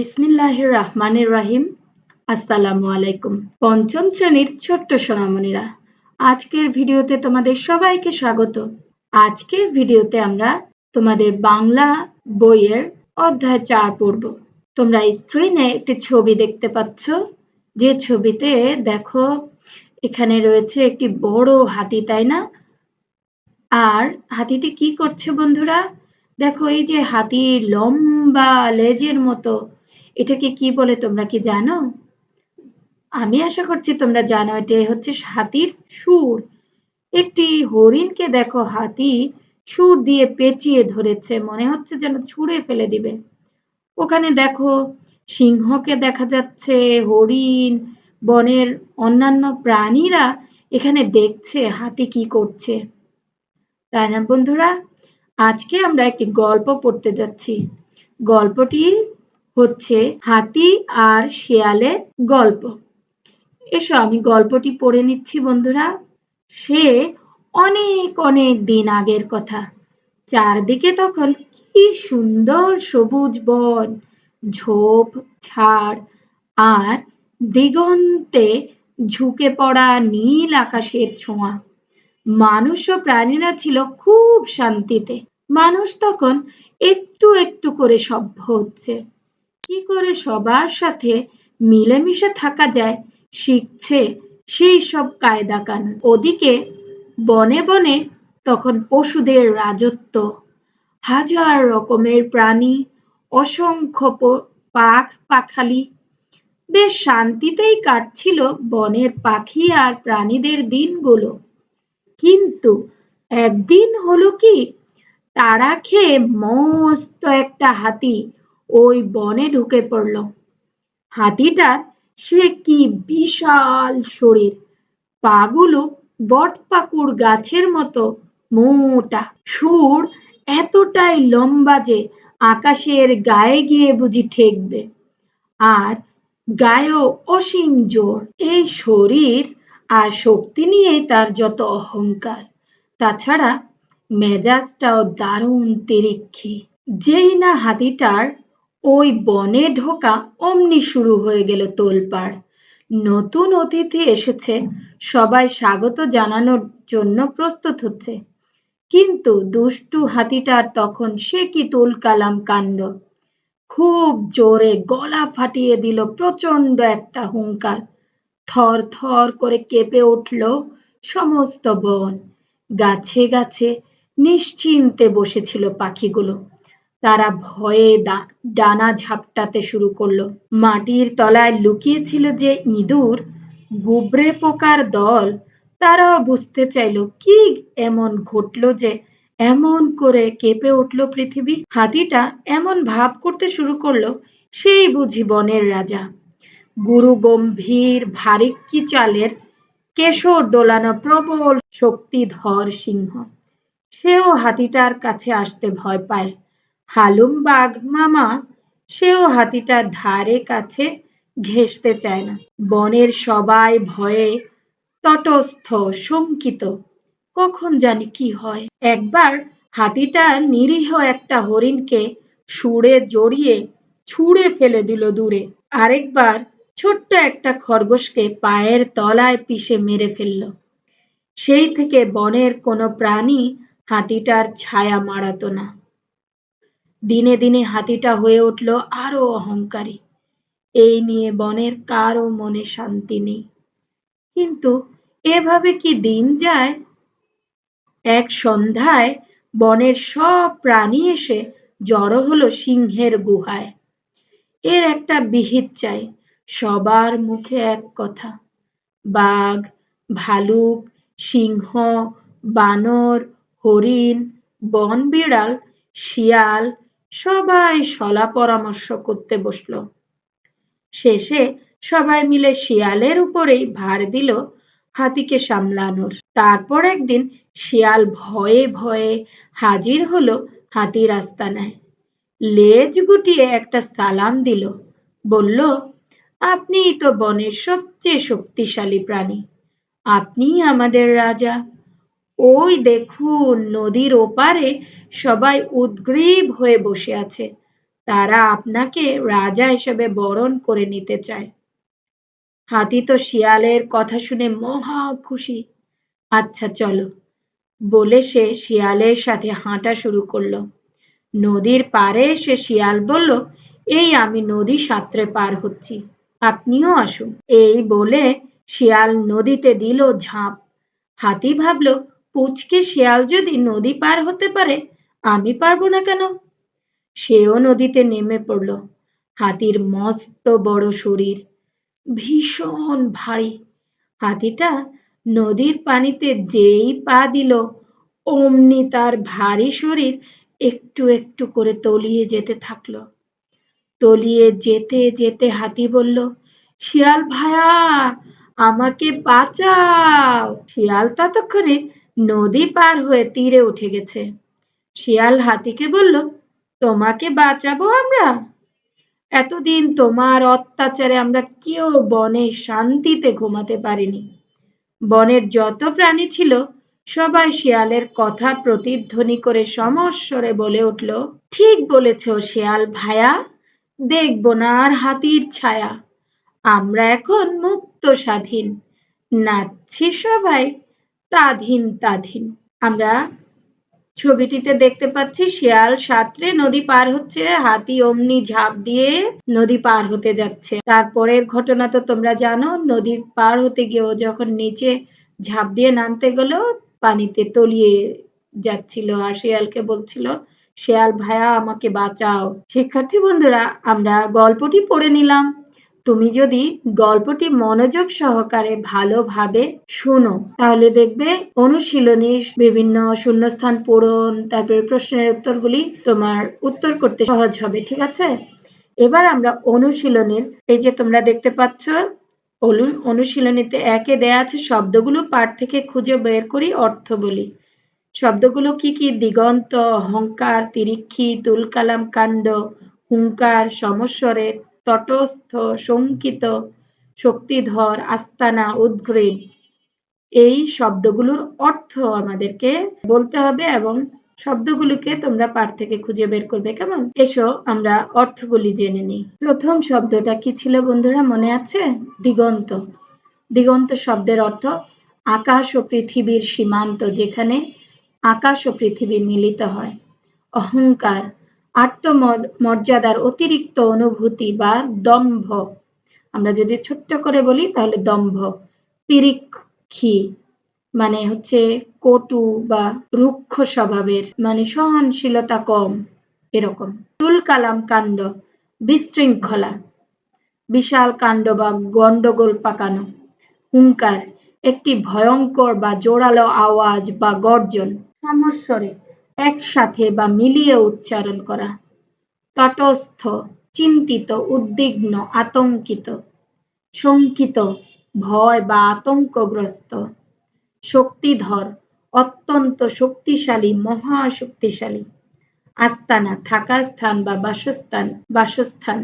বিসমিল্লাহির রহমানির রাহিম। আসসালামু আলাইকুম। পঞ্চম শ্রেণির ছোট্ট সোনামণিরা, আজকের ভিডিওতে তোমাদের সবাইকে স্বাগত। আজকের ভিডিওতে আমরা তোমাদের বাংলা বইয়ের অধ্যায় চার পড়ব। তোমরা স্ক্রিনে একটি ছবি দেখতে পাচ্ছ। যে ছবিতে দেখো, এখানে রয়েছে একটি বড় হাতি, তাই না? আর হাতিটি কি করছে বন্ধুরা? দেখো, এই যে হাতির লম্বা লেজের মতো এটাকে কি বলে তোমরা কি জানো? আমি আশা করছি তোমরা জানো এটা হচ্ছে হাতির সুর। একটি হরিণকে দেখো, হাতি সুর দিয়ে পেঁচিয়ে ধরেছে, মনে হচ্ছে যেন ছুঁড়ে ফেলে দিবে। ওখানে দেখো, সিংহকে দেখা যাচ্ছে, হরিণ, বনের অন্যান্য প্রাণীরা এখানে দেখছে হাতি কি করছে। তাই না বন্ধুরা? আজকে আমরা একটি গল্প পড়তে যাচ্ছি। গল্পটি হচ্ছে হাতি আর শেয়ালের গল্প। এসো, আমি গল্পটি পড়ে নিচ্ছি বন্ধুরা। সে অনেক অনেক দিন আগের কথা। চারদিকে তখন কি সুন্দর সবুজ বন, ঝোপ, ঝাড় আর দিগন্তে ঝুঁকে পড়া নীল আকাশের ছোঁয়া। মানুষ ও প্রাণীরা ছিল খুব শান্তিতে। মানুষ তখন একটু একটু করে সভ্য হচ্ছে। কি করে সবার সাথে মিলেমিশে থাকা যায় শিখছে সেই সব কায়দা কানুন ওদিকে বনে বনে তখন পশুদের রাজত্ব। হাজার রকমের প্রাণী, অসংখ্য পাখ পাখালি। বেশ শান্তিতেই কাটছিল বনের পাখি আর প্রাণীদের দিনগুলো। কিন্তু একদিন হলো কি, তারা খেয়ে মস্ত একটা হাতি ওই বনে ঢুকে পড়ল। হাতিটার সে কি বিশাল শরীর। পাগুলো বটপাকুর গাছের মতো মোটা। সুর এতটাই লম্বা যে আকাশের গায়ে গিয়ে বুঝি ঠেকবে। আর গায়েও অসীম জোর। এই শরীর আর শক্তি নিয়েই তার যত অহংকার। তাছাড়া মেজাজটাও দারুণ তেরিক্ষি। যেই না হাতিটার ওই বনে ঢোকা অমনি শুরু হয়ে গেল তোলপাড়। নতুন অতিথি এসেছে, সবাই স্বাগত জানানোর জন্য প্রস্তুত হচ্ছে। কিন্তু দুষ্টু হাতিটার তখন সে কি তুলকালাম কাণ্ড? খুব জোরে গলা ফাটিয়ে দিল প্রচণ্ড একটা হুঙ্কার। থর থর করে কেঁপে উঠল সমস্ত বন। গাছে গাছে নিশ্চিন্তে বসেছিল পাখিগুলো। তারা ভয়ে ডানা ঝাপটাতে শুরু করল। মাটির তলায় লুকিয়েছিল যে ইঁদুর, গুবরে পোকার দল, তারাও বুঝতে চাইল কি এমন ঘটলো যে এমন করে কেঁপে উঠল পৃথিবী। হাতিটা এমন ভাব করতে শুরু করল সেই বুঝি বনের রাজা। গুরু গম্ভীর ভারিক্কি চালের কেশর দোলানো প্রবল শক্তিধর সিংহ। সেও হাতিটার কাছে আসতে ভয় পায়। হালুম বাঘ মামা, সেও হাতিটার ধারে কাছে ঘেসতে চায় না। বনের সবাই ভয়ে তটস্থ, শঙ্কিত, কখন জানি কি হয়। একবার হাতিটা নিরীহ একটা হরিণকে সুরে জড়িয়ে ছুঁড়ে ফেলে দিল দূরে। আরেকবার ছোট্ট একটা খরগোশকে পায়ের তলায় পিষে মেরে ফেলল। সেই থেকে বনের কোনো প্রাণী হাতিটার ছায়া মাড়াতো না। দিনে দিনে হাতিটা হয়ে উঠল আরও অহংকারী। এই নিয়ে বনের কারও মনে শান্তি নেই। কিন্তু এভাবে কি দিন যায়? এক সন্ধ্যায় বনের সব প্রাণী এসে জড়ো হলো সিংহের গুহায়। এর একটা বিহিত চাই, সবার মুখে এক কথা। বাঘ, ভালুক, সিংহ, বানর, হরিণ বন বিড়াল শিয়াল সবাই সলা পরামর্শ করতে বসল। শেষে সবাই মিলে শিয়ালের উপরেই ভার দিল হাতিকে সামলানোর। তারপর একদিন শিয়াল ভয়ে ভয়ে হাজির হলো হাতির আস্তানায় লেজ গুটিয়ে একটা সালাম দিল। বলল, আপনিই তো বনের সবচেয়ে শক্তিশালী প্রাণী। আপনিই আমাদের রাজা। ওই দেখুন নদীর ওপারে সবাই উদ্গ্রীব হয়ে বসে আছে। তারা আপনাকে রাজা হিসেবে বরণ করে নিতে চায়। হাতি তো শিয়ালের কথা শুনে মহা খুশি। আচ্ছা চলো। বলে সে শিয়ালের সাথে হাঁটা শুরু করল। নদীর পারে সে শিয়াল বলল, এই আমি নদী সাঁতরে পার হচ্ছি। আপনিও আসুন। এই বলে শিয়াল নদীতে দিল ঝাঁপ। হাতি ভাবল পুচকে শিয়াল যদি নদী পার হতে পারে, আমি পারব না কেন? সেও নদীতে নেমে পড়ল। হাতির মস্ত বড় শরীর। ভীষণ ভারী। হাতিটা নদীর পানিতে যেই পা দিল, অমনি তার ভারী শরীর একটু একটু করে তলিয়ে যেতে থাকল। তলিয়ে যেতে যেতে হাতি বলল, শিয়াল ভায়া, আমাকে বাঁচাও! শিয়াল ততক্ষণে নদী পার হয়ে তীরে উঠে গেছে। শিয়াল হাতিকে বলল, তোমাকে বাঁচাবো আমরা? এতদিন তোমার অত্যাচারে আমরা কেউ বনে শান্তিতে ঘুমাতে পারিনি। বনের যত প্রাণী ছিল, সবাই শিয়ালের কথা প্রতিধ্বনি করে সমস্বরে বলে উঠল, ঠিক বলেছ শিয়াল ভায়া, দেখব না আর হাতির ছায়া। আমরা এখন মুক্ত স্বাধীন। নাচছি সবাই তাধীন তাধীন। আমরা ছবিটিতে দেখতে পাচ্ছি শিয়াল সাঁতরে নদী পার হচ্ছে, হাতি অমনি ঝাঁপ দিয়ে নদী পার হতে যাচ্ছে। তারপরের ঘটনা তো তোমরা জানো, নদী পার হতে গিয়ে ও যখন নিচে ঝাঁপ দিয়ে নামতে গেল, পানিতে তলিয়ে যাচ্ছিল আর শিয়ালকে বলছিল, শিয়াল ভায়া, আমাকে বাঁচাও। শিক্ষার্থী বন্ধুরা, আমরা গল্পটি পড়ে নিলাম। তুমি যদি গল্পটি মনোযোগ সহকারে ভালোভাবে শোনো, তাহলে দেখবে অনুশীলনী বিভিন্ন শূন্যস্থান পূরণ, তারপরে প্রশ্নের উত্তরগুলি তোমার উত্তর করতে সহজ হবে, ঠিক আছে? এবার আমরা অনুশীলনের, এই যে তোমরা দেখতে পাচ্ছ অনুশীলনীতে একে দেয়া আছে শব্দগুলো, পাঠ থেকে খুঁজে বের করি অর্থ বলি। শব্দগুলো কি কি? দিগন্ত, অহংকার, তিরিক্ষি, তুলকালাম, কাণ্ড, হুঙ্কার, সমস্বরে তটস্থ, শঙ্কিত, শক্তিধর, আস্তানা, উদ্গ্রীব। এই শব্দগুলোর অর্থ আমাদেরকে বলতে হবে এবং শব্দগুলোকে তোমরা পাঠ থেকে খুঁজে বের করবে। কেমন? এসো, আমরা অর্থগুলি জেনে নিই। প্রথম শব্দটা কি ছিল বন্ধুরা, মনে আছে? দিগন্ত। দিগন্ত শব্দের অর্থ আকাশ ও পৃথিবীর সীমান্ত, যেখানে আকাশ ও পৃথিবী মিলিত হয়। অহংকার। আত্মমর্যাদার অতিরিক্ত অনুভূতি বা দম্ভ। আমরা যদি ছোট্ট করে বলি, তাহলে দম্ভ। পিরিক্ষি মানে হচ্ছে কটু বা রুক্ষ স্বভাবের মানে সহনশীলতা কম, এরকম। তুল কালাম কাণ্ড, বিশৃঙ্খলা, বিশাল কাণ্ড বা গন্ডগোল পাকানো হুঙ্কার একটি ভয়ঙ্কর বা জোরালো আওয়াজ বা গর্জন। সমস্বরে একসাথে বা মিলিয়ে উচ্চারণ করা। তটস্থ, চিন্তিত, উদ্বিগ্ন, আতঙ্কিত, শঙ্কিত, ভয় বা আতঙ্কগ্রস্ত, শক্তিধর, অত্যন্ত শক্তিশালী, মহাশক্তিশালী, আস্তানা, থাকার স্থান বা বাসস্থান বাসস্থান,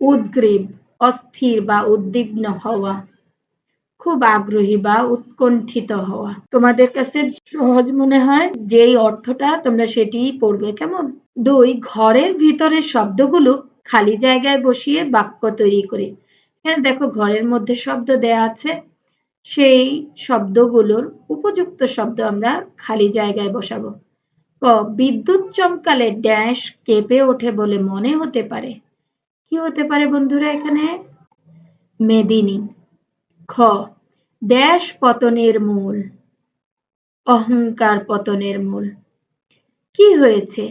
উদ্গ্রীব, অস্থির বা উদ্বিগ্ন হওয়া। খুব আগ্রহী বা উৎকণ্ঠিত হওয়া। তোমাদের কাছে সহজ মনে হয় যেই অর্থটা তোমরা সেটিই পড়বে কেমন? দুই, ঘরের ভিতরের শব্দগুলো খালি জায়গায় বসিয়ে বাক্য তৈরি করে। এখানে দেখো ঘরের মধ্যে শব্দ দেয়া আছে। সেই শব্দগুলোর উপযুক্ত শব্দ আমরা খালি জায়গায় বসাবো। ক, বিদ্যুৎ চমকালে ড্যাশ কেঁপে ওঠে বলে মনে হতে পারে। কি হতে পারে বন্ধুরা এখানে? মেদিনী। খ ড্যাশ পতনের মূল অহংকার পতনের মূল কি হয়েছে?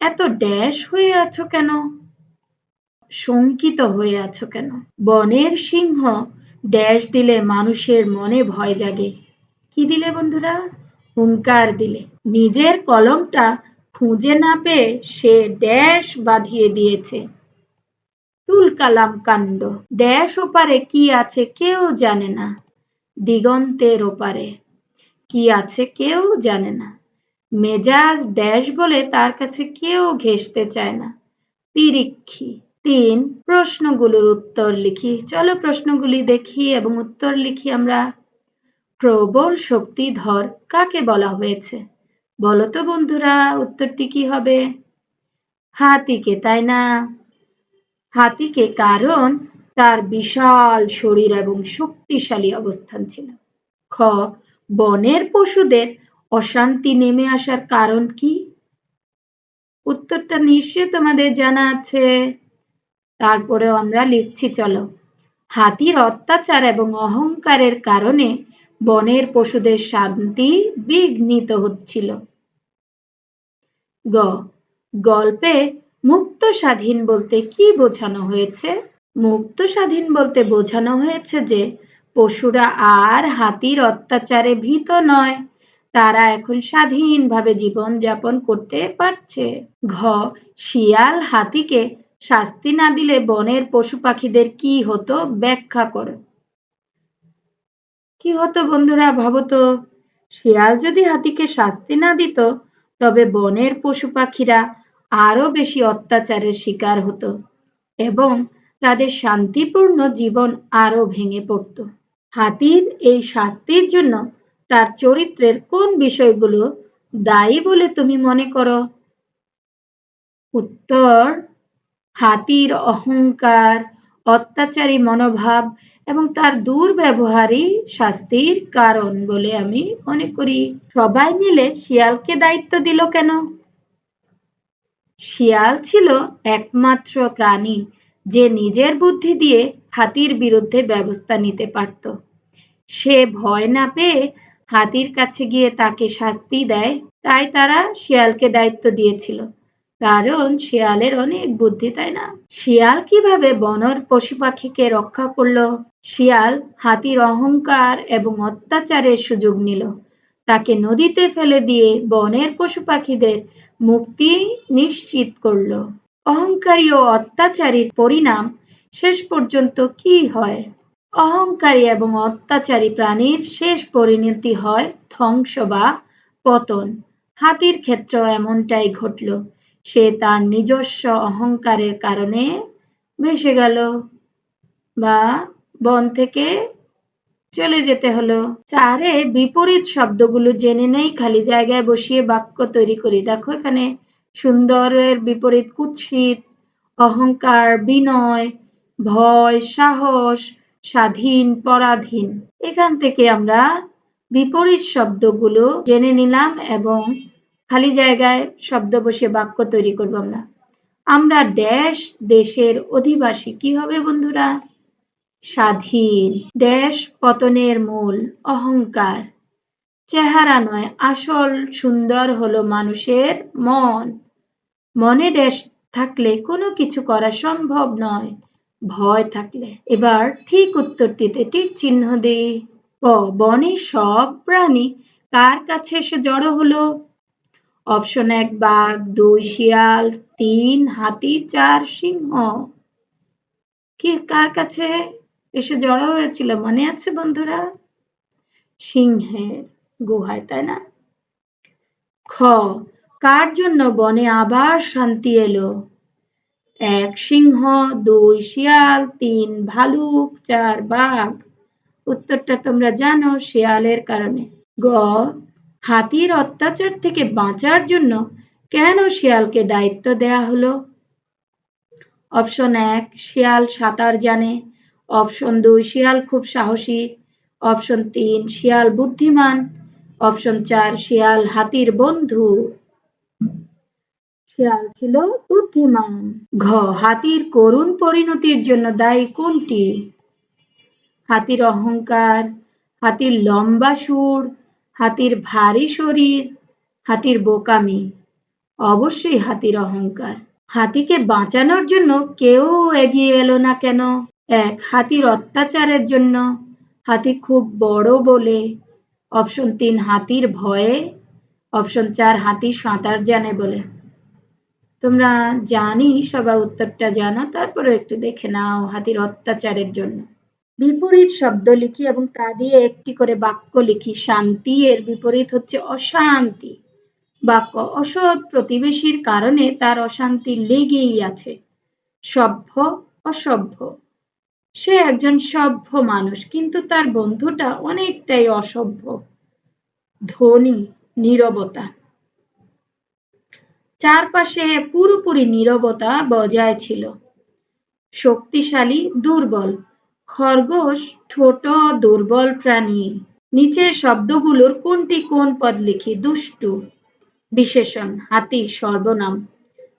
এত ড্যাশ হয়ে আছো কেন? শঙ্কিত হয়ে আছো কেন? বনের সিংহ ড্যাশ দিলে মানুষের মনে ভয় জাগে। কি দিলে বন্ধুরা? হুঙ্কার দিলে। নিজের কলমটা খুঁজে না পেয়ে সে ড্যাশ বাঁধিয়ে দিয়েছে। তুলকালাম কাণ্ড। ড্যাশ ওপারে কি আছে কেউ জানে না। দিগন্তের ওপারে কি আছে কেউ জানে না। মেজাজ ড্যাশ বলে তার কাছে কেউ ঘেসতে চায় না। তিরিক্ষি, তিন প্রশ্নগুলোর উত্তর লিখি। চলো প্রশ্নগুলি দেখি এবং উত্তর লিখি আমরা। প্রবল শক্তিধর কাকে বলা হয়েছে? বলো তো বন্ধুরা, উত্তরটি কি হবে? হাতিকে, তাই না? হাতিকে কারণ তার বিশাল শরীর এবং শক্তিশালী অবস্থান ছিল। খ, বনের পশুদের অশান্তি নেমে আসার কারণ কি? উত্তরটা নিশ্চয় তোমাদের জানা আছে। তারপরেও আমরা লিখছি, চলো। হাতির অত্যাচার এবং অহংকারের কারণে বনের পশুদের শান্তি বিঘ্নিত হচ্ছিল। গ, গল্পে মুক্ত স্বাধীন বলতে কি বোঝানো হয়েছে? মুক্ত স্বাধীন বলতে বোঝানো হয়েছে যে, পশুরা আর হাতির অত্যাচারে ভীত নয়। তারা এখন স্বাধীনভাবে জীবন যাপন করতে পারছে। ঘ, শিয়াল হাতিকে শাস্তি না দিলে বনের পশু পাখিদের কি হতো ব্যাখ্যা করো। কি হতো বন্ধুরা ভাবো তো শিয়াল যদি হাতিকে শাস্তি না দিত, তবে বনের পশু পাখিরা আরও বেশি অত্যাচারের শিকার হতো এবং তাদের শান্তিপূর্ণ জীবন আরও ভেঙে পড়ত। হাতির এই শাস্তির জন্য তার চরিত্রের কোন বিষয়গুলো দায়ী বলে তুমি মনে করো? উত্তর, হাতির অহংকার, অত্যাচারী মনোভাব এবং তার দুর্ব্যবহারই শাস্তির কারণ বলে আমি মনে করি। সবাই মিলে শিয়ালকে দায়িত্ব দিল কেন? শিয়াল ছিল একমাত্র প্রাণী যে নিজের বুদ্ধি দিয়ে হাতির বিরুদ্ধে ব্যবস্থা নিতে পারত। সে ভয় না পেয়ে হাতির কাছে গিয়ে তাকে শাস্তি দেয়, তাই তারা শিয়ালকে দায়িত্ব দিয়েছিল। কারণ শিয়ালের অনেক বুদ্ধি, তাই না? শিয়াল কীভাবে বনর পশু পাখিকে রক্ষা করল? শিয়াল হাতির অহংকার এবং অত্যাচারের সুযোগ নিল। তাকে নদীতে ফেলে দিয়ে বনের পশু পাখিদের মুক্তি নিশ্চিত করল। অহংকারী ও অত্যাচারীর পরিণাম শেষ পর্যন্ত কি হয়? অহংকারী এবং অত্যাচারী প্রাণীর শেষ পরিণতি হয় ধ্বংস বা পতন। হাতির ক্ষেত্র এমনটাই ঘটল। সে তার নিজস্ব অহংকারের কারণে ভেসে গেল বা বন থেকে চলে যেতে হলো। চারে বিপরীত শব্দগুলো জেনে নেই, খালি জায়গায় বসিয়ে বাক্য তৈরি করি। দেখো এখানে সুন্দরের বিপরীত কুৎসিত, অহংকার, বিনয়, ভয়, সাহস, স্বাধীন, পরাধীন। এখান থেকে আমরা বিপরীত শব্দগুলো জেনে নিলাম এবং খালি জায়গায় শব্দ বসে বাক্য তৈরি করব আমরা। আমরা ড্যাশ দেশের অধিবাসী। কি হবে বন্ধুরা? স্বাধীন ড্যাশ পতনের মূল অহংকার। চেহারা নয়, আসল সুন্দর হলো মানুষের মন। মনে ড্যাশ থাকলে কোনো কিছু করা সম্ভব নয়, ভয় থাকলে। এবার ঠিক উত্তরটিতে ঠিক চিহ্ন দিই ক বনে সব প্রাণী, কার কাছে এসে জড়ো হলো? অপশন এক, বাঘ, দুই, শিয়াল, তিন, হাতি, চার, সিংহ। কে কার কাছে এসে জড়ো হয়েছিল, মনে আছে বন্ধুরা? সিংহের গুহায়, তাই না? খ, কার জন্য বনে আবার শান্তি এলো? এক সিংহ, দুই শিয়াল, তিন ভালুক, চার বাঘ। উত্তরটা তোমরা জানো শিয়ালের কারণে। গ, হাতির অত্যাচার থেকে বাঁচার জন্য কেন শিয়ালকে দায়িত্ব দেয়া হলো? অপশন এক, শিয়াল সাঁতার জানে। অপশন দুই, শিয়াল খুব সাহসী। অপশন তিন, শিয়াল বুদ্ধিমান। অপশন চার, শিয়াল হাতির বন্ধু। শিয়াল ছিল বুদ্ধিমান। ঘ, হাতির করুণ পরিণতির জন্য দায়ী কোনটি? হাতির অহংকার, হাতির লম্বা সুর, হাতির ভারী শরীর, হাতির বোকামি। অবশ্যই হাতির অহংকার। হাতিকে বাঁচানোর জন্য কেউ এগিয়ে এলো না কেন? এক হাতির অত্যাচারের জন্য। হাতি খুব বড় বলে। অপশন তিন, হাতির ভয়ে। অপশন চার, হাতি সাঁতার জানে বলে। তোমরা জানি সবাই উত্তরটা জানো, তারপরে একটু দেখে নাও হাতির অত্যাচারের জন্য। বিপরীত শব্দ লিখি এবং তা দিয়ে একটি করে বাক্য লিখি। শান্তি এর বিপরীত হচ্ছে অশান্তি। বাক্য অসৎ প্রতিবেশীর কারণে তার অশান্তি লেগেই আছে। সভ্য, অসভ্য। সে একজন সভ্য মানুষ, কিন্তু তার বন্ধুটা অনেকটাই অসভ্য, ধনী, নীরবতা। চারপাশে পুরোপুরি নীরবতা বজায় ছিল। শক্তিশালী, দুর্বল, খরগোশ, ছোট, দুর্বল প্রাণী। নিচের শব্দগুলোর কোনটি কোন পদ লিখি? দুষ্টু, বিশেষণ, হাতি, সর্বনাম,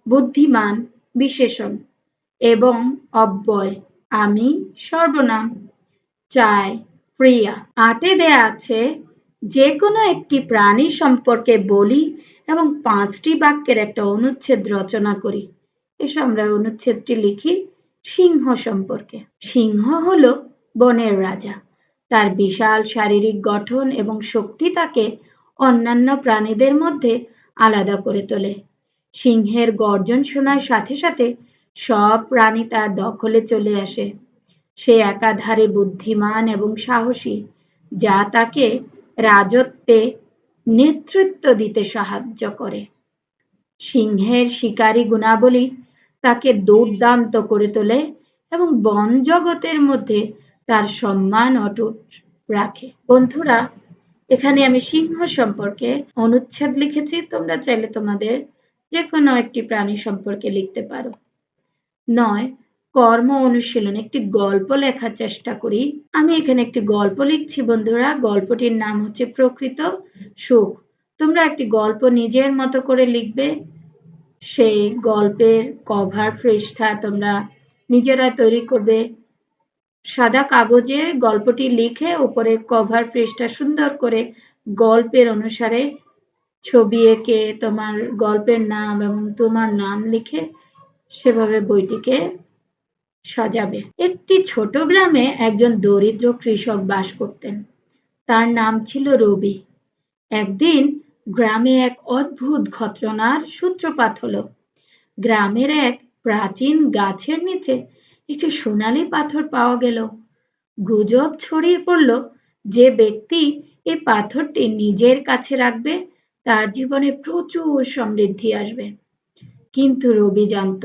বুদ্ধিমান, বিশেষণ এবং অব্যয়। আমি সর্বনাম। চাই প্রিয়া। আটে দেয়া আছে যে কোনো একটি প্রাণী সম্পর্কে বলি এবং পাঁচটি বাক্যের একটা অনুচ্ছেদ রচনা করি। এসো আমরা অনুচ্ছেদটি লিখি, সিংহ সম্পর্কে। সিংহ হল বনের রাজা। তার বিশাল শারীরিক গঠন এবং শক্তি তাকে অন্যান্য প্রাণীদের মধ্যে আলাদা করে তোলে। সিংহের গর্জন শোনার সাথে সাথে সব প্রাণী তার দখলে চলে আসে। সে একাধারে বুদ্ধিমান এবং সাহসী, যা তাকে রাজত্বে নেতৃত্ব দিতে সাহায্য করে। সিংহের শিকারী গুণাবলী তাকে দুর্দান্ত করে তোলে এবং বন জগতের মধ্যে তার সম্মান অটুট রাখে। বন্ধুরা, এখানে আমি সিংহ সম্পর্কে অনুচ্ছেদ লিখেছি। তোমরা চাইলে তোমাদের যে কোনো একটি প্রাণী সম্পর্কে লিখতে পারো। নয়, কর্ম অনুশীলন, একটি গল্প লেখার চেষ্টা করি। আমি এখানে একটি গল্প লিখছি, বন্ধুরা। গল্পটির নাম হচ্ছে প্রকৃত সুখ। তোমরা একটি গল্প নিজের মতো করে লিখবে। সেই গল্পের কভার পৃষ্ঠা তোমরা নিজেরা তৈরি করবে। সাদা কাগজে গল্পটি লিখে উপরে কভার পৃষ্ঠা সুন্দর করে গল্পের অনুসারে ছবি এঁকে তোমার গল্পের নাম এবং তোমার নাম লিখে সেভাবে বইটিকে সাজাবে। একটি ছোট গ্রামে একজন দরিদ্র কৃষক বাস করতেন। তার নাম ছিল রবি। একদিন গ্রামে এক অদ্ভুত ঘটনার সূত্রপাত হলো। গ্রামের এক প্রাচীন গাছের নিচে একটি সোনালি পাথর পাওয়া গেল। গুজব ছড়িয়ে পড়ল যে ব্যক্তি এই পাথরটি নিজের কাছে রাখবে, তার জীবনে প্রচুর সমৃদ্ধি আসবে। কিন্তু রবি জানত,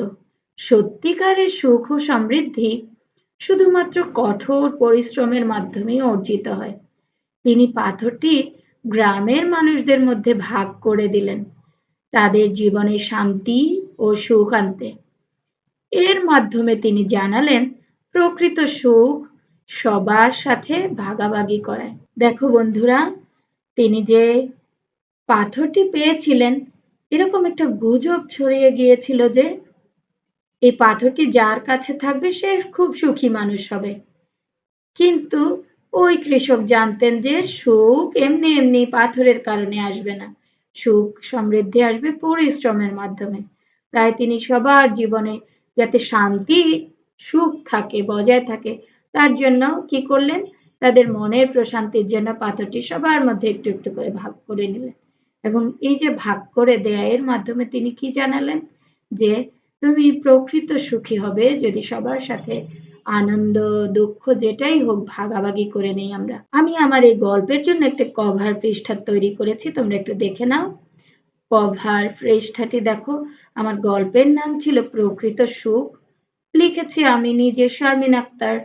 সত্যিকারের সুখ ও সমৃদ্ধি শুধুমাত্র কঠোর পরিশ্রমের মাধ্যমেই অর্জিত হয়। তিনি পাথরটি গ্রামের মানুষদের মধ্যে ভাগ করে দিলেন, তাদের জীবনে শান্তি ও সুখ আনতে। এর মাধ্যমে তিনি জানালেন, প্রকৃত সুখ সবার সাথে ভাগাভাগি করায়। দেখো বন্ধুরা, তিনি যে পাথরটি পেয়েছিলেন এরকম একটা গুজব ছড়িয়ে গিয়েছিল যে, এই পাথরটি যার কাছে থাকবে সে খুব সুখী মানুষ হবে। কিন্তু ওই কৃষক জানতেন যে, সুখ এমনি এমনি পাথরের কারণে আসবে না। সুখ সমৃদ্ধি আসবে পরিশ্রমের মাধ্যমে। তাই তিনি সবার জীবনে যাতে শান্তি, সুখ থাকে, বজায় থাকে, তার জন্য কি করলেন? তাদের মনের প্রশান্তির জন্য পাথরটি সবার মধ্যে একটু একটু করে ভাগ করে নিলেন। এবং এই যে ভাগ করে দেয়া এর মাধ্যমে তিনি কি জানালেন? যে তুমি প্রকৃত সুখী হবে যদি সবার সাথে আনন্দ, দুঃখ যেটাই হোক ভাগাভাগি করে নেই আমরা। আমি আমার এই গল্পের জন্য একটা কভার পৃষ্ঠা তৈরি করেছি, তোমরা একটু দেখে নাও। কভার পৃষ্ঠাটি দেখো, আমার গল্পের নাম ছিল প্রকৃত সুখ। লিখেছি আমি নিজে, শারমিন আক্তার।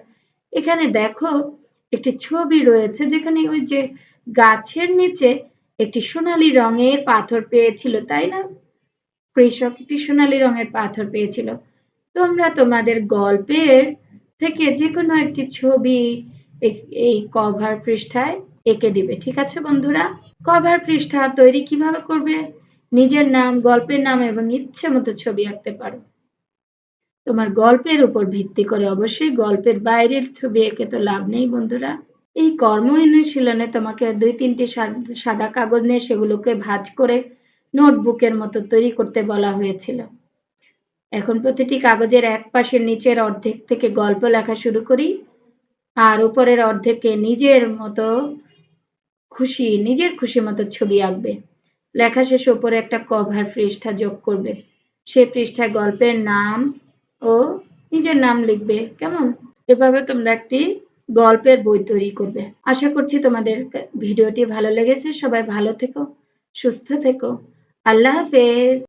এখানে দেখো, একটি ছবি রয়েছে যেখানে ওই যে গাছের নিচে একটি সোনালি রঙের পাথর পেয়েছিল, তাই না? কৃষক, একটি সোনালি রঙের পাথর পেয়েছিল। তোমরা তোমাদের গল্পের থেকে যে কোনো একটি ছবি এই কভার পৃষ্ঠায় এঁকে দিবে, ঠিক আছে বন্ধুরা? কভার পৃষ্ঠা তৈরি কীভাবে করবে? নিজের নাম, গল্পের নাম এবং ইচ্ছে মতো ছবি আঁকতে পারো। তোমার গল্পের উপর ভিত্তি করে অবশ্যই গল্পের বাইরের ছবি এঁকে তো লাভ নেই বন্ধুরা। এই কর্ম অনুশীলনে তোমাকে দুই তিনটি সাদা কাগজ নিয়ে সেগুলোকে ভাজ করে নোটবুকের মতো তৈরি করতে বলা হয়েছিল। এখন প্রতিটি কাগজের এক পাশের নিচের অর্ধেক থেকে গল্প লেখা শুরু করি আর উপরের অর্ধেকে নিজের মতো খুশি, নিজের খুশি মতো ছবি আঁকবে। লেখা শেষে উপরে একটা কভার পৃষ্ঠা যোগ করবে। সে পৃষ্ঠায় গল্পের নাম ও নিজের নাম লিখবে। কেমন? এভাবে তোমরা একটি গল্পের বই তৈরি করবে। আশা করছি তোমাদের ভিডিওটি ভালো লেগেছে। সবাই ভালো থেকো, সুস্থ থেকো। আল্লাহ হাফেজ।